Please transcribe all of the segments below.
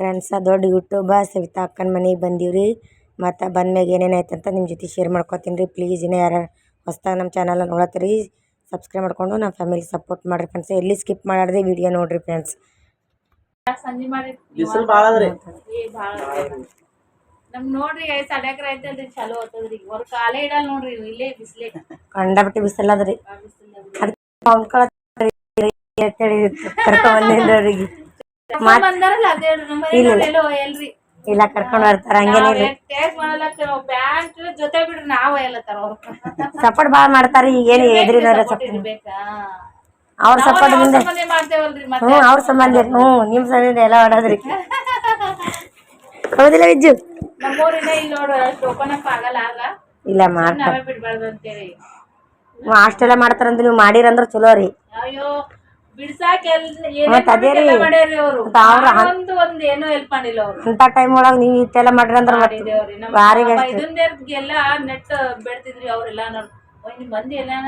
Friends ದೊಡ್ಡ ಯೂಟ್ಯೂಬ ಸವಿತಾ ಅಕ್ಕನ ಮನೆಗೆ ಬಂದೀವ್ರಿ. ಮತ್ತು ಬಂದ್ಮ್ಯಾಗ ಏನೇನು ಅಂತ ನಿಮ್ಮ ಜೊತೆ ಶೇರ್ ಮಾಡ್ಕೊತೀನಿ ರೀ. ಪ್ಲೀಸ್ ಇನ್ನೂ ಯಾರು ಹೊಸ್ದಾಗಿ ನಮ್ಮ ಚಾನಲ್ ನೋಡತ್ತೀರಿ ಸಬ್ಸ್ಕ್ರೈಬ್ ಮಾಡ್ಕೊಂಡು ನಮ್ಮ ಫ್ಯಾಮಿಲಿ ಸಪೋರ್ಟ್ ಮಾಡಿರಿ ಫ್ರೆಂಡ್ಸ್ ಎಲ್ಲಿ ಸ್ಕಿಪ್ ಮಾಡಾರ್ದೆ ವಿಡಿಯೋ ನೋಡಿರಿ ಫ್ರೆಂಡ್ಸ್ ಬಿಸಿಲು ಭಾಳ ಅದ್ರಿ. ಏ ಭಾಳ ನಮ್ ನೋಡ್ರಿ ಐದ್ ಸಾಡೆ ಅಕ್ರ ಐತಲ್ರಿ ಚಲೋ ಆತದ್ರಿ ಹೊರ ಕಾಲೇ ಇಡಲ್ಲ ನೋಡ್ರಿ ಇಲ್ಲೇ ಬಿಸ್ಲೇ. ಕಂಡಪಟ್ಟಿ ಬಿಸಿಲದ್ರಿ ಆ ಬಿಸಿಲ್ದಾಗ. ಅದಕ್ಕೆ ಕರ್ಕೊಂಬಂದಿದ್ದವ್ರಿಗೆ ಬಂದಾರಲ್ಲ ಇಲ್ಲ, ಎಲ್ರಿ. ಕರ್ಕೊಂಡು ಬರ್ತಾರ ಹಂಗೇನಿಲ್ಲ ಟೇಸ್ಟ್ ಜೊತೆ ಬಿಡ್ರಿ ನಾವ್ ಅವ್ರು. ಸಪೋರ್ಟ್ ಭಾಳ ಮಾಡ್ತಾರೆ ಎದ್ರಿನವ್ರ ಸಪೋರ್ಟ್ ಇರ್ಬೇಕಾ? ಅವ್ರ ಸಪೋರ್ಟ್ದಿಂದ ಮುಂದೆ. ಹ್ಞೂ ಅವ್ರ ಸಂಬಂಧ ಹ್ಞೂ ನಿಮ್ಮ ಸಂಬಂಧ ಎಲ್ಲ ಆಡೋದ್ರಿ ಹೌದಿಲ್ಲ ವಿಜ್ಜು? ಇಲ್ಲಿ ನೋಡ್ರಿ ಅಷ್ಟು ಓಪನ್ ಅಪ್ ಆಗಲ್ಲ ಆಗ ಇಲ್ಲ ಮಾಡ್ತಾರೆ. ನಾವೇ ಬಿಡ್ಬಾರ್ದು ಅಂತೇಳಿ. ಮಾಡ್ತಾರಂತ ನೀವು ಮಾಡಿರಂದ್ರೆ ಚಲೋ ರೀ. ಅಯ್ಯೋ ಬಿಡ್ಸಾಕ. ಮಾಡ್ಯಾರಿ ಅವ್ರು. ಒಂದು ಒಂದ್ ಏನೂ ಹೆಲ್ಪ್ ಮಾಡಿಲ್ಲ ಅವ್ರು. ಇಂಥ ಟೈಮ್ ಒಳಗ ನೀವು ಇಷ್ಟೆಲ್ಲ ಮಾಡ್ರಿ ಅಂದ್ರೆ ಮತ್ತೆ ಮಾಡಿದೇವ್ರಿ ನಮ್ಮ ಭಾರಿ ಬೆಸ್ಟ್ ಇದನ್ನೆಲ್ಲ ನೆಟ್ ಬೆಡ್ತಿದ್ರಿ ಅವ್ರೆಲ್ಲ ನೋಡ್ ನಿಮ್ ಮಂದಿ ಎಲ್ಲಾನ.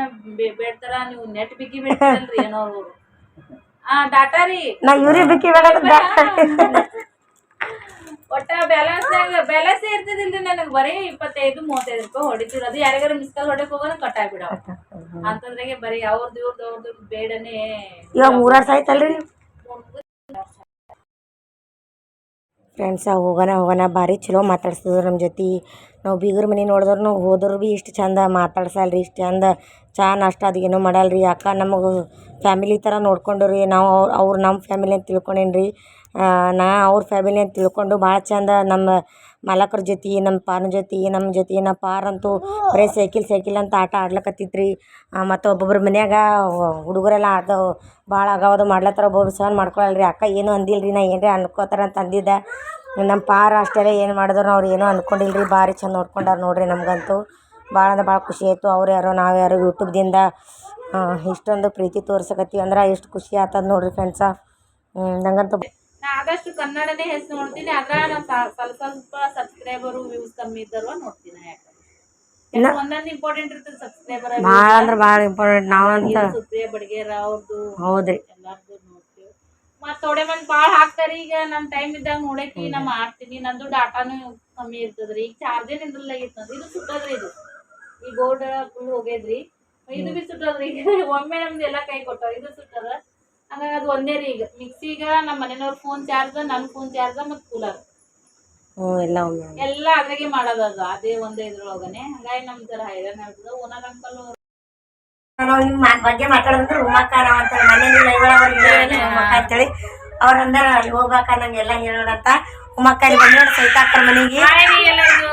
ಬೇಡ್ತಾರ ನೀವು ನೆಟ್ ಬಿಗಿ ಬಿಡ್ತಾರಲ್ರಿ ಏನೋ ಅವ್ರು. ಆ ಡಾಟಾ ರೀ. ನಾ ಇವ್ರಿಗೆ ಬಿಕ್ಕಿ ಬೇಡ ಒಟ್ಟ ಬ್ಯಾಲೆನ್ಸ್ ಬ್ಯಾಲೆನ್ಸ್ ಇರ್ತಿದಿಲ್ರಿ ನನಗೆ. ಬರೀ ಇಪ್ಪತ್ತೈದು ಮೂವತ್ತೈದು ರೂಪಾಯಿ ಹೊಡಿತೀರ ಅದು ಯಾರಿಗಾರ ಮಿಸ್ ಕಾಲ್ ಹೊಡಕ್ ಹೋಗೋಣ ಕಟ್ಟಾಗ್ಬಿಡ ಅಂತಂದ್ರಾಗೆ ಬರೀ ಅವ್ರದ್ದು ಇವ್ರದ್ದು ಅವ್ರದ್ದು ಬೇಡನೆ. ಇವಾಗ ಮೂರು ವರ್ಷ ಆಯ್ತಲ್ರಿ ಫ್ರೆಂಡ್ಸ ಹೋಗೋಣ ಹೋಗೋಣ ಭಾರಿ ಚಲೋ ಮಾತಾಡ್ಸಿದ್ರು ನಮ್ಮ ಜೊತೆ. ನಾವು ಬೀಗರ ಮನೆ ನೋಡಿದ್ರು ಹೋದ್ರು ಭೀ ಇಷ್ಟು ಚಂದ ಮಾತಾಡ್ಸಲ್ರಿ ಇಷ್ಟು ಚಂದ ಚಾ ನಾಷ್ಟ ಅದು ಏನೂ ಮಾಡಲ್ರಿ. ಅಕ್ಕ ನಮಗೆ ಫ್ಯಾಮಿಲಿ ಥರ ನೋಡ್ಕೊಂಡು ರೀ ನಾವು ಅವ್ರು ಅವ್ರು ನಮ್ಮ ಫ್ಯಾಮಿಲಿ ಅಂತ ತಿಳ್ಕೊಂಡೇನ್ರಿ. ರೀ ನಾ ಅವ್ರ ಫ್ಯಾಮಿಲಿ ಅಂತ ತಿಳ್ಕೊಂಡು ಭಾಳ ಚಂದ ನಮ್ಮ ಮಾಲಕರ ಜೊತೆ ನಮ್ಮ ಪಾರ್ನ ಜೊತೆ ನಮ್ಮ ಜೊತೆ ನಮ್ಮ ಪಾರಂತೂ ಬರೀ ಸೈಕಿಲ್, ಸೈಕಲ್ ಅಂತ ಆಟ ಆಡ್ಲಕತ್ತಿತ್ತು ರೀ ಮತ್ತು ಒಬ್ಬೊಬ್ರ ಮನ್ಯಾಗ ಹುಡುಗರೆಲ್ಲ ಅದು ಭಾಳ ಅಗಾವದು ಮಾಡ್ಲತ್ತಾರ, ಒಬ್ಬೊಬ್ರು ಸಹನ ಮಾಡ್ಕೊಳಲ್ಲ ಅಕ್ಕ ಏನೂ ಅಂದಿಲ್ಲ ರೀ ನಾ ಏನ್ರಿ ಅನ್ಕೋತಾರ ಅಂತ ಅಂದಿದ್ದೆ. ನಮ್ಮ ಪಾರ ಅಷ್ಟೆಲ್ಲ ಏನು ಮಾಡಿದ್ರು, ಅವ್ರು ಏನೂ ಅನ್ಕೊಂಡಿಲ್ಲ ರೀ ಭಾರಿ ಚಂದ ನೋಡ್ಕೊಂಡಾರ ನೋಡ್ರಿ ನಮಗಂತೂ. ಭಾಳ ಅಂದ್ರೆ ಭಾಳ ಖುಷಿ ಆಯಿತು. ಅವ್ರು ಯಾರೋ, ನಾವು ಯಾರೋ ಯೂಟ್ಯೂಬ್ದಿಂದ ಇಷ್ಟೊಂದು ಪ್ರೀತಿ ತೋರ್ಸಕತ್ತೀವಿ ಅಂದ್ರೆ ಎಷ್ಟು ಖುಷಿ ಆತದ ನೋಡ್ರಿ ಫ್ರೆಂಡ್ಸ ನಂಗಂತೂ ನಾ ಆದಷ್ಟು ಕನ್ನಡನೇ ಹೆಸರು ನೋಡ್ತೀನಿ ಅದ್ರ ನಾ ಸ- ಸ್ವಲ್ಪ ಸ್ವಲ್ಪ ಸಬ್ಸ್ಕ್ರೈಬರು ವ್ಯೂಸ್ ಕಮ್ಮಿ ಇದ್ದಾರುವ ನೋಡ್ತೀನಿ ಯಾಕಂದ್ರೆ ಒಂದೊಂದು ಇಂಪಾರ್ಟೆಂಟ್ ಇರ್ತದೆ ಸಬ್ಸ್ಕ್ರೈಬರ್ ಭಾಳ ಅಂದ್ರೆ ಭಾಳ ಇಂಪಾರ್ಟೆಂಟ್ ನಾವಂತ ಸುಪ್ರಿಯ ಬಡಗೇರ ಅವ್ರದ್ದು ಹೌದ್ರಿ. ಎಲ್ಲಾರ್ದು ನೋಡ್ತೀವಿ. ಮತ್ತ್ ಥೋಡೆ ಮಂದಿ ಭಾಳ ಹಾಕ್ತಾರಿ ಈಗ ನನ್ ಟೈಮ್ ಇದ್ದಾಗ ನೋಡಕ್ಕೆ ನಾ ಮಾಡ್ತೀನಿ ನಂದು ಡಾಟಾನು ಕಮ್ಮಿ ಇರ್ತದ್ರಿ. ಈಗ ಚಾರ್ಜೇ ನಿಂದ್ರಲ್ಲ ಆಗಿತ್ತು ಇದು ಸುಟ್ಟದ್ರಿ ಇದು. ಈ ಬೋರ್ಡ್ ಫುಲ್ ಹೋಗ್ಯದ್ರಿ. ಇದು ಬಿ ಸುಟ್ಟದ್ರಿ. ಒಮ್ಮೆ ನಮ್ದು ಎಲ್ಲ ಕೈ ಕೊಟ್ಟವ ಇದು ಸುಟ್ಟದ. ಹಂಗಾಗಿ ಅದು ಒಂದೇ ರೀ ಈಗ. ಮಿಕ್ಸಿಗ ನಮ್ಮ ಮನೆಯವ್ರ ಫೋನ್ ಚಾರ್ಜ್ ನನ್ನ ಫೋನ್ ಚಾರ್ಜ್ ಮತ್ತು ಕೂಲರ್ ಹ್ಞೂ ಎಲ್ಲ ಒಮ್ಮೆ ಎಲ್ಲ ಅದ್ರಾಗೆ ಮಾಡೋದು ಅದು ಅದೇ ಒಂದೇ ಇದ್ರೊಳಗನೆ. ಹಂಗಾಗಿ ನಮ್ ಜರ ಹೈರಾಣ ಆಗ್ತದ ಓನರ್ ಅಂಕಲ್ ನಾವು ನಿಮ್ಮ ಮಾ- ಬಗ್ಗೆ ಮಾತಾಡೋದಂದ್ರೆ ಉಮ್ಮಕ್ಕ ನಾವು ಅಂತ ಮನೇಲಿ ಲೈವ್ ಉಮಾಕ ಅಂತೇಳಿ. ಅವ್ರ ಅಂದಾರ ಅಲ್ಲಿ ಹೋಗ್ಬೇಕ ನಂಗೆಲ್ಲ ಹೇಳೋಣ ಅಂತ. ಉಮ್ಮಕ್ಕ ಅಲ್ಲಿ ಬಂದ್ರೆ ಸಹಿತ ಅಕ್ಕರ ಮನೆಗೆ. ಎಲ್ಲರಿಗೂ.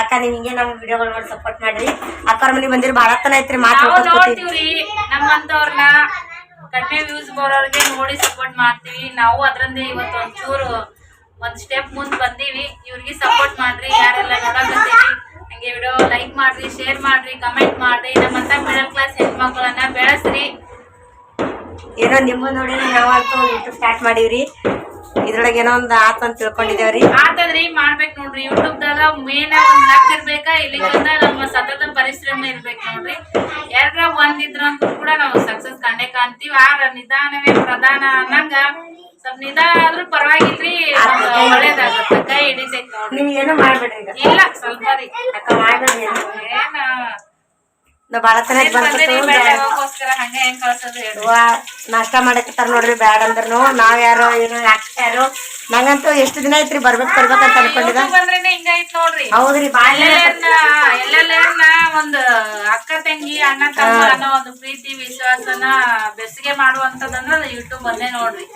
ಅಕ್ಕ ನೀವು ಹಿಂಗೆ ನಮ್ಮ ವಿಡಿಯೋಗಳು ನೋಡಿ ಸಪೋರ್ಟ್ ಮಾಡ್ರಿ. ಅಕ್ಕರ ಮನೆಗೆ ಬಂದಿರಿ ಭಾಳ ತನ ಐತ್ರಿ ಮಾತಾಡ್ತೀವಿ ಮಾತು ನೋಡ್ತೀವ್ರಿ ನಮ್ಮಂತವ್ರನ್ನ ಕಡಿಮೆ ವ್ಯೂಸ್ ಬರೋರಿಗೆ ನೋಡಿ ಸಪೋರ್ಟ್ ಮಾಡ್ತೀವಿ. ನಾವು ಅದರಿಂದ ಇವತ್ತು ಒಂಚೂರು ಒಂದು ಸ್ಟೆಪ್ ಮುಂದೆ ಬಂದೀವಿ. ಇವ್ರಿಗೆ ಸಪೋರ್ಟ್ ಮಾಡ್ರಿ, ಯಾರೆಲ್ಲ ನೋಡಕತ್ತೀವಿ ಹಂಗೆ ವಿಡಿಯೋ ಲೈಕ್ ಮಾಡ್ರಿ ಶೇರ್ ಮಾಡ್ರಿ ಕಮೆಂಟ್ ಮಾಡ್ರಿ. ನಮ್ಮಂತ ಮಿಡಲ್ ಕ್ಲಾಸ್ ಹೆಣ್ಮಕ್ಳನ್ನ ಬೆಳೆಸ್ರಿ. ಏನೋ ನಿಮ್ಮ ನೋಡಿ ನಾವಂತೂ ಯೂಟ್ಯೂಬ್ ಸ್ಟಾರ್ಟ್ ಮಾಡೀವ್ರಿ. ಇದ್ರೊಳಗೆ ಏನೋ ಒಂದು ಆತ ಅಂತ ತಿಳ್ಕೊಂಡಿದ್ದೇವ್ರಿ. ಆತದ್ರಿ ಮಾಡ್ಬೇಕು ನೋಡ್ರಿ. ಯೂಟ್ಯೂಬ್ ದಾಗ ಮೇನ್ ಒಂದ್ ಲಕ್ ಇರ್ಬೇಕ ಇಲ್ಲಿಂದ ನಮ್ಮ ಸತತ ಪರಿಶ್ರಮ ಇರ್ಬೇಕು ನೋಡ್ರಿ. ಎರಡ್ರ ಒಂದ್ ಇದ್ರಂತೂ ಕೂಡ ನಾವು ಸಕ್ಸಸ್ ಕಂಡೇ ಕಾಣ್ತೀವಿ. ಆರ ನಿಧಾನವೇ ಪ್ರಧಾನ ಅನ್ನಂಗ ಸ್ವಲ್ಪ ನಿಧಾನ ಆದ್ರೂ ಪರವಾಗಿಲ್ರಿ ಒಳ್ಳೇದಾಗತ್ತ. ಕೈ ಹಿಡಿತೈತಿ ನೋಡ್ರಿ. ನೀವು ಏನೋ ಮಾಡ್ಬೇಡ್ರಿ ಈಗ. ಇಲ್ಲ ಸ್ವಲ್ಪ ರೀ. ಅಕ್ಕ ಮಾಡ್ಬೇಡ್ರಿ ಏನು. ನಾಷ್ಟ ಮಾಡಕತ್ತಾರ ನೋಡ್ರಿ ಬ್ಯಾಡ ಅಂದ್ರೂ ನಾವ್ ಯಾರೋ ಏನೋ ಯಾರು ನಂಗಂತೂ ಎಷ್ಟು ದಿನ ಐತ್ರಿ ಬರ್ಬೇಕು ಬರ್ಬೇಕಂತ ನೋಡ್ರಿ. ಹೌದ್ರಿ ಒಂದು ಅಕ್ಕ ತಂಗಿ ಅಣ್ಣ ತಮ್ಮ ಅನ್ನೋ ಒಂದು ಪ್ರೀತಿ ವಿಶ್ವಾಸನ ಬೆಸಿಗೆ ಮಾಡುವಂತದನ್ನ ಯೂಟ್ಯೂಬ್ ಅಲ್ಲೇ ನೋಡ್ರಿ.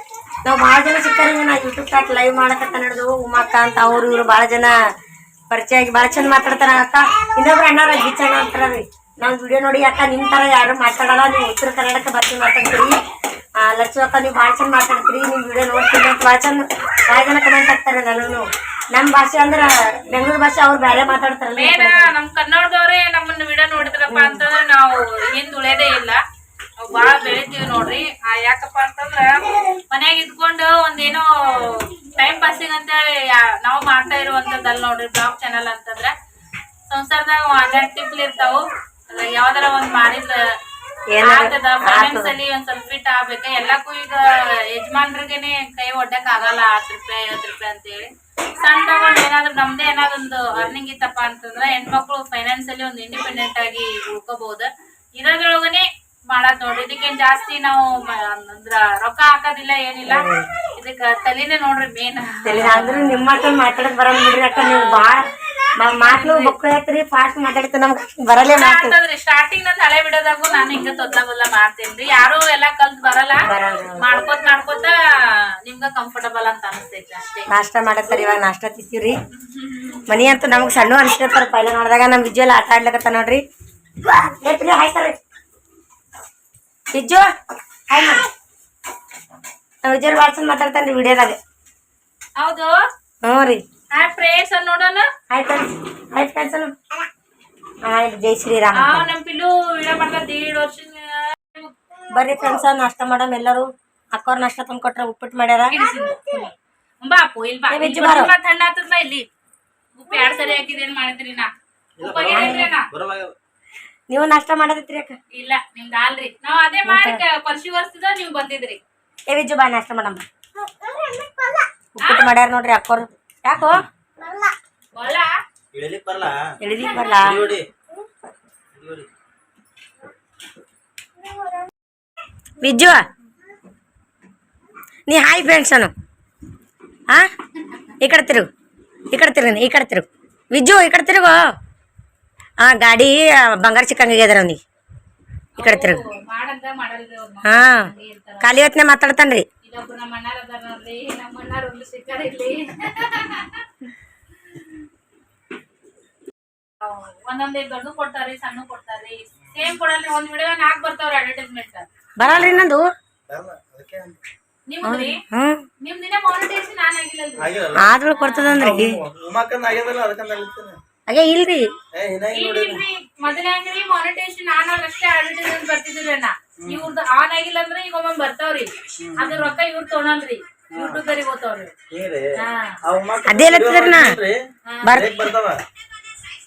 ನಾವ್ ಬಾಳ ಜನ ಸಿಕ್ತಾರ ನಾ ಯೂಟ್ಯೂಬ್ ಟಾಕ್ ಲೈವ್ ಮಾಡಕತ್ತ ನಡೆದು ಉಮ್ಮಕ್ಕ ಅಂತ ಅವ್ರು ಇವ್ರು ಬಾಳ ಜನ ಪರಿಚಯ ಆಗಿ ಬಾಳ ಚಂದ ಮಾತಾಡ್ತಾರ ಅಕ್ಕ. ಇನ್ನೊಬ್ರು ಅಣ್ಣಾರ ಗಿಚ್ಚಣ್ಣ ಅಂತಾರ್ರಿ ನಾವ್ ವಿಡಿಯೋ ನೋಡಿ ಅಕ್ಕ ನಿಮ್ ತರ ಯಾರು ಮಾತಾಡಲ್ಲ ನೀವು ಉತ್ತರ ಕರ್ನಾಟಕ ಬರ್ತೀವಿ ಮಾತಾಡ್ತೀರಿ. ಆ, ಲಚ್ಚು ಅಕ್ಕ ನೀವು ಭಾಳ ಚಂದ ಮಾತಾಡ್ತೀರಿ. ನಿಮ್ ವಿಡಿಯೋ ನೋಡ್ತೀನಿ ಭಾಳ ಚಂದ ಭಾಳ ಜನ ಕಮೆಂಟ್ ಹಾಕ್ತಾರೆ ನನ್ನನ್ನು. ನಮ್ ಭಾಷೆ ಅಂದ್ರ ಬೆಂಗಳೂರು ಭಾಷೆ ಅವ್ರು ಬೇರೆ ಮಾತಾಡ್ತಾರೆ ನಮ್ ಕನ್ನಡದವ್ರೆ ನಮ್ಮನ್ನ ವಿಡಿಯೋ ನೋಡಿದ್ರಪ್ಪ ಅಂತಂದ್ರೆ ನಾವು ಹಿಂದ್ ಉಳಿಯೋದೇ ಇಲ್ಲ. ನಾವು ಬಾಳ ಬೆಳಿತೀವಿ ನೋಡ್ರಿ. ಆ ಯಾಕಪ್ಪ ಅಂತಂದ್ರ ಮನ್ಯಾಗ ಇದ್ಕೊಂಡು ಒಂದೇನೋ ಟೈಮ್ ಪಾಸಿಂಗ್ ಅಂತೇಳಿ ನಾವು ಮಾಡ್ತಾ ಇರುವಂತದ್ದಲ್ಲ ನೋಡ್ರಿ ಬ್ಲಾಗ್ ಚಾನಲ್ ಅಂತಂದ್ರ. ಸಂಸಾರದಾಗ ತಿಂಗಳು ಇರ್ತಾವು. ಯಾವ್ದಾರ ಒಂದ್ ಮಾಡಿದ್ರ ಆಗ್ತದ ಫೈನಾನ್ಸ್ ಅಲ್ಲಿ ಒಂದ್ ಸ್ವಲ್ಪ ಫಿಟ್ ಆಗ್ಬೇಕ. ಎಲ್ಲಕ್ಕೂ ಈಗ ಯಜಮಾನ್ರಿಗೆನೆ ಕೈ ಒಡ್ಡಕ್ ಆಗಲ್ಲ ಹತ್ತು ರೂಪಾಯಿ ಐವತ್ತು ರೂಪಾಯಿ ಅಂತೇಳಿ. ಸಣ್ಣ ತಗೊಂಡ್ ಏನಾದ್ರು ನಮ್ದೇ ಏನಾದ್ರು ಒಂದು ಅರ್ನಿಂಗ್ ಇತ್ತಪ್ಪ ಅಂತಂದ್ರ ಹೆಣ್ಮಕ್ಳು ಫೈನಾನ್ಸ್ ಅಲ್ಲಿ ಒಂದ್ ಇಂಡಿಪೆಂಡೆಂಟ್ ಆಗಿ ಉಳ್ಕೋಬಹುದು. ಇರೋದ್ರೊಳಗನೆ ಮಾಡತ್ ನೋಡ್ರಿ. ಇದಕ್ಕೇನ್ ಜಾಸ್ತಿ ನಾವು ಅಂದ್ರ ರೊಕ್ಕ ಹಾಕೋದಿಲ್ಲ ಏನಿಲ್ಲ. ಇದಕ್ಕ ತಲಿನೇ ನೋಡ್ರಿ ಮೇನ್ ಅಂದ್ರೂ ನಿಮ್ಮ ಮಾತಾಡಕ್ ಬಿಡ್ರಿ ಅಕ್ಕ ನೀವು ಭಾಳ ಮಾತು ಬುಕ್ ಐತ್ರಿ ಫಾಸ್ಟ್ ಮಾತಾಡ್ತೀವಿ ನಮ್ಗೆ ಬರಲೇ ಮಾತು. ಸ್ಟಾರ್ಟಿಂಗ್ ನಂದು ಹಳೆ ಬಿಡೋದಾಗು ನಾನು ಹಿಂಗ ತೊದ್ಲ ಬದ್ಲ ಮಾಡ್ತೇನ್ರಿ ಯಾರು ಎಲ್ಲಾ ಕಲ್ತ್ ಬರಲ್ಲ. ಮಾಡ್ಕೋತ ಮಾಡ್ಕೋತ ನಿಮ್ಗ ಕಂಫರ್ಟಬಲ್ ಅಂತ ಅನಿಸ್ತೈತಿ ಅಷ್ಟೇ. ನಾಷ್ಟ ಮಾಡತ್ತಾರ ಇವಾಗ ನಾಷ್ಟ ತಿಂತೀವ್ರಿ. ಮನಿ ಅಂತ ನಮ್ಗೆ ಸಣ್ಣ ಅನಿಸ್ತಾರ ಪೈಲ ನೋಡಿದಾಗ ನಮ್ ವಿಜುವಲ್ ಆಟ ಆಡ್ಲಕತ್ತ ನೋಡ್ರಿ. ವಿಜಯ್ ವಾಟ್ಸನ್ ಚಂದ ಮಾತಾಡ್ತಾನ್ರಿ ವಿಡಿಯೋದಾಗ. ಹೌದು. ಹ್ಞೂ ರೀ. ಹಾಯ್ ಫ್ರೇಸ್ ನೋಡೋಣ? Hi friends hi friends hi ಜೈ ಶ್ರೀರಾಮ್ ಆ ನಮ್ಮ ಪಿಲ್ಲು ವಿಡಿಯೋ ಮಾಡ್ತಾ ದೇಡ್ ವರ್ಷ ಬರ್ರಿ ಫ್ರೆಂಡ್ಸ್ ನಾಷ್ಟ ಮಾಡಮ್ ಎಲ್ಲರೂ. ಅಕ್ಕವ್ರ ನಾಷ್ಟ ತಂದು ಕೊಟ್ರ ಉಪ್ಪಿಟ್ಟು ಮಾಡ್ಯಾರ? ಬಾ ಅಪ್ಪು ಇಲ್ಲಿ ಬಾ. ಇಲ್ಲಿ ಬಾರೋ. ಬಂದ್ ಮತ್ತ್ ಇಲ್ಲಿ. ಉಪ್ಪು ಎರಡ್ ಸರಿ ಹಾಕಿದೇನ್ ಮಾಡಿದ್ರಿ ನಾ? ನೀವು ನಾಷ್ಟ ಮಾಡದಿತ್ರಿ ಅಕ್ಕ ಇಲ್ಲ ನಿಮ್ದು ಆಲ್ರಿ ನಾವ್ ಅದೇ ಮಾಡಿ ಪರ್ಶಿ ವರ್ಷದ ನೀವ್ ಬಂದಿದ್ರಿ. ಏ ವಿಜ್ಜು ಬಾ ನಾಷ್ಟ ಮಾಡಮ್ಮ ಉಪ್ಪಿಟ್ಟು ಮಾಡ್ಯಾರ ನೋಡ್ರಿ ಅಕ್ಕೋರು. ಯಾಕೋ? ಹೊಲ ಇಳಿಲಿಕ್ ಬರಲ್ಲ ಎಳಿದಿ ಬರ್ಲ? ನೋಡಿ ನೋಡಿ ವಿಜ್ಜು ನೀ ಹಾಯ್ ಫ್ರೆಂಡ್ಸ್ ಅನು ಹಾ ಈ ಕಡೆ ತಿರುಗು ಈ ಕಡೆ ತಿರುగు ಈ ಕಡೆ ತಿರುಗು. ವಿಜ್ಜು ಈ ಕಡೆ ತಿರುಗು. ಹಾ ಗಾಡಿ ಆ, ಇಲ್ಲೊಬ್ರು ನಮ್ಮ ಅಣ್ಣಾರ ಅದಾರಲ್ಲಿ ನಮ್ಮ ಅಣ್ಣಾರ ಒಂದು ಸಿಕ್ಕಾರ ಇಲ್ಲಿ. ಒಂದೊಂದೇ ದೊಡ್ಡ ಕೊಡ್ತಾರೆ ಸಣ್ಣ ಕೊಡ್ತಾರೆ ಸೇಮ್ ಕೊಡಲ್ರಿ ಒಂದ್ ವಿಡಿಯೋ ನಾಲ್ಕು ಬರ್ತಾವ್ರಿ ಅಡ್ವರ್ಟೈಸ್ಮೆಂಟ್ ಬರಲ್ರಿ ನಂದು ನಿಮ್ದ್ರಿ? ನಿಮ್ ದಿನ ಮಾನಿಟೈಸೇಷನ್ ನಾನ್ ಆಗಿಲ್ಲ ಆದ್ರೂ ಕೊಡ್ತದಂದ್ರಿ ಹಾಗೆ ಇಲ್ರಿ. ಮೊದಲೇ ಮಾನಿಟೈಸೇಷನ್ ಆನ್ ಅಷ್ಟೇ ಅಡ್ವರ್ಟೈಸ್ಮೆಂಟ್ ಬರ್ತಿದ್ರಿ ಅಣ್ಣ. ಇವ್ರದ್ದು ಆನ್ ಆಗಿಲ್ಲ ಅಂದ್ರೆ ಈಗ ಒಮ್ಮೆ ಬರ್ತಾವ್ರಿ. ಅದ್ರ ರೊಕ್ಕ ಇವ್ರ ತೊಗೊಂಡ್ರಿ ಯೂಟ್ಯೂಬರಿಗೆ ಹೋಗ್ತಾವ್ರಿ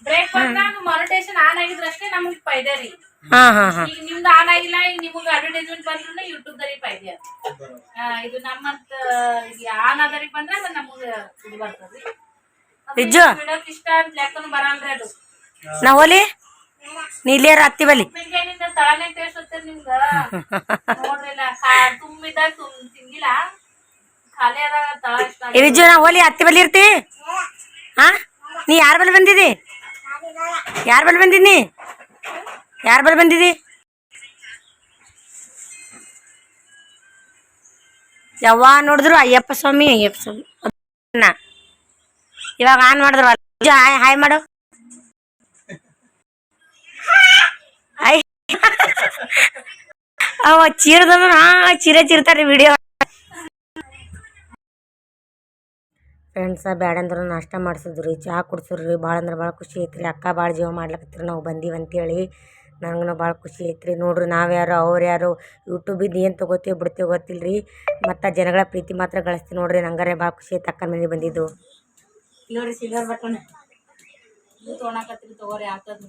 ಬ್ರೇಕ್ ಬಂದಾಗ ಮಾನಿಟೈಸೇಷನ್ ಆನ್ ಆಗಿದ್ರಷ್ಟೇ ನಮಗ್ ಫೈದೆ ರೀ. ಹಾ ಹಾ ಹಾ. ಈಗ ನಿಮ್ದು ಆನ್ ಆಗಿಲ್ಲ ಈಗ ನಿಮಗ್ ಅಡ್ವರ್ಟೈಸ್ಮೆಂಟ್ ಬಂದ್ರೆ ಯೂಟ್ಯೂಬ್ ದರಿ ಫೈದೆ ಆ, ಇದು ನಮ್ಮಂತ ಆನ್ ಆದರಿಗೆ ಬಂದ್ರೆ ಅದು ನಮಗೆ ಇದು ಬರ್ತದ್ರಿ. ನಿಜ? ಬಿಡೋಕ್ ಇಷ್ಟ ಅಂತ ಲೆಕ್ಕನು ಬರಲ್ರಿ ಅದು. ನಾ ಹೋಲಿ ನೀ ಇಲ್ಲಿಯಾರ ಹತ್ತಿ ಬಲ್ಲಿ ವಿಜ್ಜು ನಾ ಹೋಲಿ ಹತ್ತಿ ಬಲ್ಲಿ ಇರ್ತಿ? ಹಾ ನೀ ಯಾರ ಬಲ್ಲಿ ಬಂದಿದಿ? ಯಾರ ಬಲ್ಲಿ ಬಂದಿದ್ನಿ? ಯಾರ ಬಲ್ಲಿ ಬಂದಿದಿ? ಯವ್ವ ನೋಡಿದ್ರು ಅಯ್ಯಪ್ಪ ಸ್ವಾಮಿ ಅಯ್ಯಪ್ಪ ಸ್ವಾಮಿ. ಇವಾಗ ಆನ್ ಮಾಡಿದ್ರು ಹಾಯ್ ಹಾಯ್ ಮಾಡು ಹಾಯ್ ಅವ ಚೀರದ್ರು ಹಾ ಚೀರೆ ಚೀರ್ತಾರೆ ವಿಡಿಯೋ ಫ್ರೆಂಡ್ಸ ಬ್ಯಾಡಂದ್ರೆ ನಾಷ್ಟ ಮಾಡ್ಸಿದ್ರು ರೀ ಚಹಾ ಕುಡ್ಸಿದ್ರು ರೀ ಭಾಳ ಅಂದ್ರೆ ಭಾಳ ಖುಷಿ ಐತ್ರಿ. ಅಕ್ಕ ಭಾಳ ಜೀವ ಮಾಡ್ಲಕತ್ರಿ ನಾವು ಬಂದೀವಿ ಅಂತೇಳಿ ನನಗೂ ಭಾಳ ಖುಷಿ ಐತ್ರಿ. ನೋಡ್ರಿ ನಾವು ಯಾರು ಅವ್ರು ಯಾರು ಯೂಟ್ಯೂಬಿದ್ದು ಏನು ತೊಗೋತೀವಿ ಬಿಡ್ತೀವಿ ಗೊತ್ತಿಲ್ಲ ರೀ ಮತ್ತು ಜನಗಳ ಪ್ರೀತಿ ಮಾತ್ರ ಗಳಿಸ್ತೀವಿ ನೋಡ್ರಿ ನಂಗಾರೆ ಭಾಳ ಖುಷಿ ಐತೆ ಅಕ್ಕ ಮನೆಗೆ ಬಂದಿದ್ದು. ನೋಡಿ ಸಿಲ್ವರ್ ಬಟನ್ ತಗೋರಿ ಆಗ್ತದ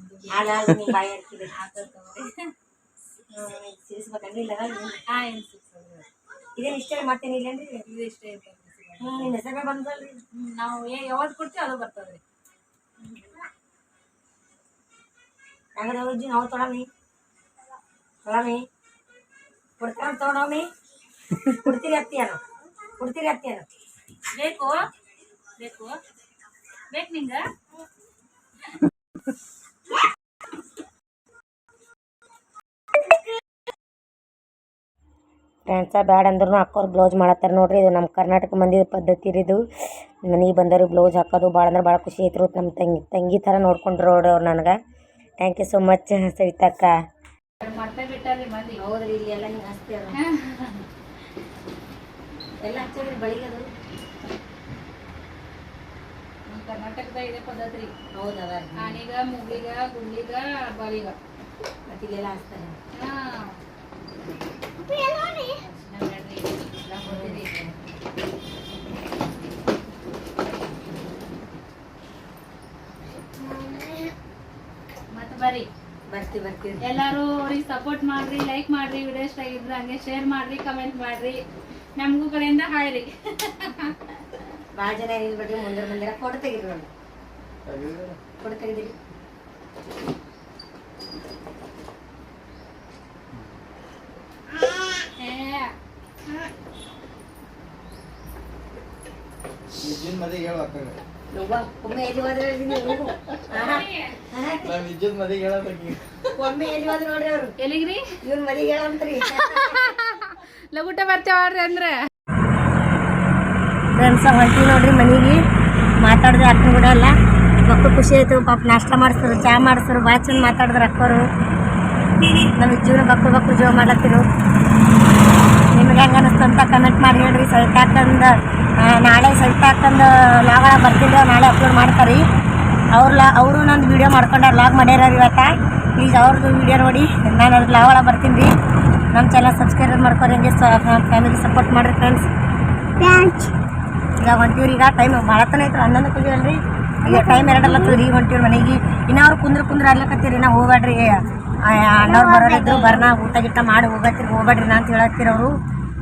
ಇಲ್ಲ ಇಷ್ಟೇ ಸಿಗ್ತದ್ರಿ. ಇದೇನು ಇಷ್ಟ ಮತ್ತೇನು ಇಲ್ಲೇನ್ರಿ ಇದು ಇಷ್ಟೇ ಹ್ಞೂ ನಿಮ್ಮ ಹೆಸರೇ ಬಂದಲ್ರಿ ನಾವು ಏ ಯಾವಾಗ ಕೊಡ್ತೀವಿ ಅದು ಬರ್ತದ್ರಿ ಹಂಗಾರೆ ಅಜ್ಜಿ ನಾವು ತೊಗೊಳಮಿ ತೊಗೊಳಮಿ ಕೊಡ್ತಾರ ತೊಗೊಂಡೋಮಿ ಕೊಡ್ತೀರಿ ಅತ್ತಿಯನು ಕೊಡ್ತೀರಿ ಅತ್ತಿಯನು ಬೇಕು ಬೇಕು. ಬೇಕು ನಿಂಗ? ಫ್ರೆಂಡ್ಸ ಬ್ಯಾಡ ಅಂದ್ರೂ ಅಕ್ಕೋರು ಬ್ಲೌಸ್ ಮಾಡತ್ತಾರ ನೋಡ್ರಿ ಇದು ನಮ್ಮ ಕರ್ನಾಟಕ ಮಂದಿ ಪದ್ಧತಿ ರೀ ಇದು. ಮನೆಗೆ ಬಂದವ್ರಿಗೆ ಬ್ಲೌಸ್ ಹಾಕೋದು ಭಾಳ ಅಂದ್ರೆ ಭಾಳ ಖುಷಿ ಐತ್ರಿ ನಮ್ಮ ತಂಗಿ ತಂಗಿ ಥರ ನೋಡ್ಕೊಂಡ್ರು ನೋಡ್ರಿ ಅವ್ರು ನನಗೆ. ಥ್ಯಾಂಕ್ ಯು ಸೋ ಮಚ್ ಸವಿತಕ್ಕ ಕರ್ನಾಟಕದಾಗ ಇದೆ ಪದ್ಧತಿ ರೀ. ಹೌದದ ಆನಿಗ ಮುಗಿಗ ಗುಂಡಿಗ ಬಳಿಗ ಮತ್ತು ಇಲ್ಲೆಲ್ಲ ಹಚ್ತಾರೆ ಹಾ ಅರ್ಶಿನ ಬ್ಯಾಡ್ರಿ, ಎಲ್ಲ ಗೊತ್ತಿದೆ. ಮತ್ತ್ ಬರ್ರಿ. ಬರ್ತೀವಿ ಬರ್ತೀವಿ. ಎಲ್ಲಾರು ಅವ್ರಿಗೆ ಸಪೋರ್ಟ್ ಮಾಡ್ರಿ ಲೈಕ್ ಮಾಡ್ರಿ ವಿಡಿಯೋ ಇಷ್ಟ ಆಗಿದ್ರೆ ಹಂಗೆ ಶೇರ್ ಮಾಡ್ರಿ ಕಮೆಂಟ್ ಮಾಡ್ರಿ. ನಮಗೂ ಕಡೆಯಿಂದ ಹಾಯ್ ರೀ. ಭಾಳ ಜನ ಏನಿಲ್ಲ ಬಿಡ್ರಿ ಮುಂದೆ ಬಂದಿರ ಫೋಟೋ ತೆಗಿರಿ ನೋಡಿ. ಫೋಟೋ ತೆಗಿದಿರಿ ನಿಜನ್ ಮದಿಗೆ ಹೇಳಕ್ಕ ಯವ್ವ, ಒಮ್ಮೆ ಎಲ್ಲಿ ಹೋದ್ರೆ ನೀವು ಆಹಾ. ಆಹಾ. ನಾ ನಿಜನ್ ಮದಿಗೆ ಹೇಳತ್ತಕ್ಕೆ ಒಮ್ಮೆ ಎಲ್ಲಿ ಹೋದ್ರೆ ನೋಡ್ರಿ ಅವ್ರು? ಎಲ್ಲಿಗ್ರಿ? ಇವ್ನ ಮದಿಗೆ ಹೇಳಂತ್ರಿ ಲಗುಟ ಬರ್ತೇವ್ರಿ ಅಂದ್ರೆ. ಫ್ರೆಂಡ್ಸ ಹೊಂಟಿ ನೋಡ್ರಿ ಮನೆಗೆ. ಮಾತಾಡಿದ್ರೆ ಅರ್ಥ ಕೂಡ ಅಲ್ಲ. ಮಕ್ಕಳು ಖುಷಿ ಆಯ್ತು ಪಾಪ ನಾಷ್ಟ ಮಾಡಿಸ್ತಾರೆ ಚಾ ಮಾಡಿಸ್ತಾರೆ ಭಾಳ ಚಂದ ಮಾತಾಡಿದ್ರು ಅಕ್ಕವರು. ನಮಗೆ ಜೀವನ ಬಕ್ಕು ಬಕ್ಕು ಜೀವ ಮಾಡ್ಲತ್ತಿರು. ನಿಮ್ಗೆ ಹೆಂಗೆ ಅನಿಸ್ತಂತ ಕಮೆಂಟ್ ಮಾಡಿ ಹೇಳ್ರಿ. ಸವಿತಾಕಂದ ನಾಳೆ ಸವಿತಾಕಂದ ಲಾಗ ಬರ್ತಿದ್ದೆ ನಾಳೆ ಅಪ್ಲೋಡ್ ಮಾಡ್ತಾರೆ. ಅವ್ರ ಲಾ ಅವರು ನಂದು ವಿಡಿಯೋ ಮಾಡ್ಕೊಂಡ ಲಾಗ್ ಮಾಡ್ಯಾರ ಇವತ್ತ. ಪ್ಲೀಸ್ ಅವ್ರದ್ದು ವಿಡಿಯೋ ನೋಡಿ. ನಾನು ಅದ್ರ ಲಾವಳ ಬರ್ತೀನಿ. ರೀ ನಮ್ಮ ಚಾನಲ್ ಸಬ್ಸ್ಕ್ರೈಬ್ ಮಾಡ್ಕೊರಿ ಹಂಗೆ ಫ್ಯಾಮಿಲಿ ಸಪೋರ್ಟ್ ಮಾಡಿರಿ ಫ್ರೆಂಡ್ಸ್ ಈಗ ಹೊಂಟಿವ್ರಿ ಈಗ ಟೈಮ್ ಮಾಡತ್ತಾನೆ ತನ ಐತ್ರಿ ಹನ್ನೊಂದು ಕುದಿಯಲ್ರಿ ಈಗ ಟೈಮ್ ಎರಡಲ್ಲ ರೀ ಹೊಂಟಿವ್ರಿ ಮನೆಗೆ. ಇನ್ನ ಅವ್ರು ಕುಂದ್ರ ಕುಂದ್ರ ಅಲ್ಲಕತ್ತೀರಿ ನಾ ಹೋಗ್ಬೇಡ್ರಿ ಅಣ್ಣವ್ರು ಬರೋರಿದ್ರು ಬರ್ನ ಊಟ ಗಿಟ್ಟ ಮಾಡಿ ಹೋಗತ್ತೀರಿ ಹೋಗ್ಬೇಡ್ರಿ ನಾ ಅಂತ ಹೇಳತ್ತೀರಿ ಅವರು.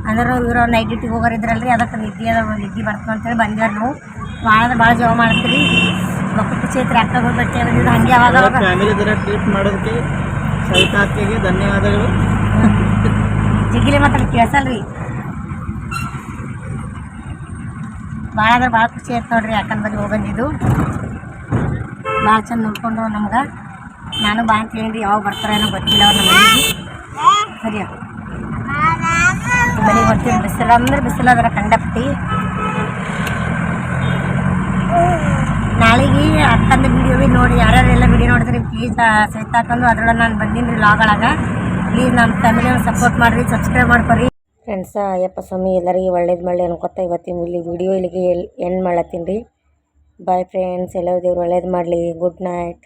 ಅಂದ್ರೆ ಇವ್ರು ನೈಟ್ ಡ್ಯೂಟಿಗೆ ರೀ ಅದಕ್ಕೆ ನಿದ್ದೆ ಅದ ನಿದ್ದೆ ಬರ್ತದೆ ಅಂತೇಳಿ ಬಂದ್ಯಾರ ನಾವು. ಭಾಳ ಭಾಳ ಜೀವ ಮಾಡ್ತೀರಿ. ಮಕ್ಕಳು ಖುಷಿ ಐತ್ರಿ ಅಕ್ಕ ಹೋಗ್ಬಿಟ್ಟು ಬಂದಿದ್ದು ಹಂಗೆ ಅವಾಗ ಟ್ರೀಟ್ ಮಾಡೋದಕ್ಕೆ ಸವಿತಾಕಿಗೆ ಧನ್ಯವಾದಗಳು. ಜಿಗಿಲಿ ಮಾತ್ರ ಕೇಳ್ಸಲ್ರಿ. ಭಾಳ ಅಂದ್ರೆ ಭಾಳ ಖುಷಿ ಆಯ್ತು ನೋಡ್ರಿ ಅಕ್ಕನ ಬಗ್ಗೆ ಹೋಗಂದಿದ್ದು ಭಾಳ ಚಂದ ನೋಡ್ಕೊಂಡ್ರು ನಮ್ಗೆ. ನಾನು ಅಂತ ಹೇಳಿ ಯಾವಾಗ ಬರ್ತಾರೇನೋ ಗೊತ್ತಿಲ್ಲ ಅವ್ರ ನಮ್ಮ ಸರಿ ಮನೆಗೆ ಹೊರ್ತೀವಿ ಬಿಸಿಲು ಅಂದ್ರೆ ಬಿಸಿಲು ಅದರ ಕಂಡಪಟ್ಟಿ. ನಾಳೆಗೆ ಅಕ್ಕಂದ ವಿಡಿಯೋ ಭೀ ನೋಡಿ, ಯಾರ್ಯಾರೆಲ್ಲ ವಿಡಿಯೋ ನೋಡಿದ್ರಿ ಪ್ಲೀಸ್ ಸಹಿತ ಹಾಕೊಂಡು ಅದ್ರೊಳಗೆ ನಾನು ಬಂದೀನಿ ರೀ ಲಾಗ್ ಒಳಗೆ. ಪ್ಲೀಸ್ ನಮ್ಮ ಫ್ಯಾಮಿಲಿ ಸಪೋರ್ಟ್ ಮಾಡಿರಿ ಸಬ್ಸ್ಕ್ರೈಬ್ ಮಾಡ್ಕೊರಿ. ಫ್ರೆಂಡ್ಸ ಅಯ್ಯಪ್ಪ ಸ್ವಾಮಿ, ಎಲ್ಲರಿಗೆ ಒಳ್ಳೇದು ಮಾಡಲಿ ಅನ್ಕೊತ ಇವತ್ತಿನ ಇಲ್ಲಿ ವಿಡಿಯೋ ಇಲ್ಲಿಗೆ ಎಂಡ್ ಮಾಡ್ಲತ್ತೀನಿ ರೀ. ಬಾಯ್ ಫ್ರೆಂಡ್ಸ್ ಎಲ್ಲರೂ ದೇವ್ರು ಒಳ್ಳೇದು ಮಾಡಲಿ. Good night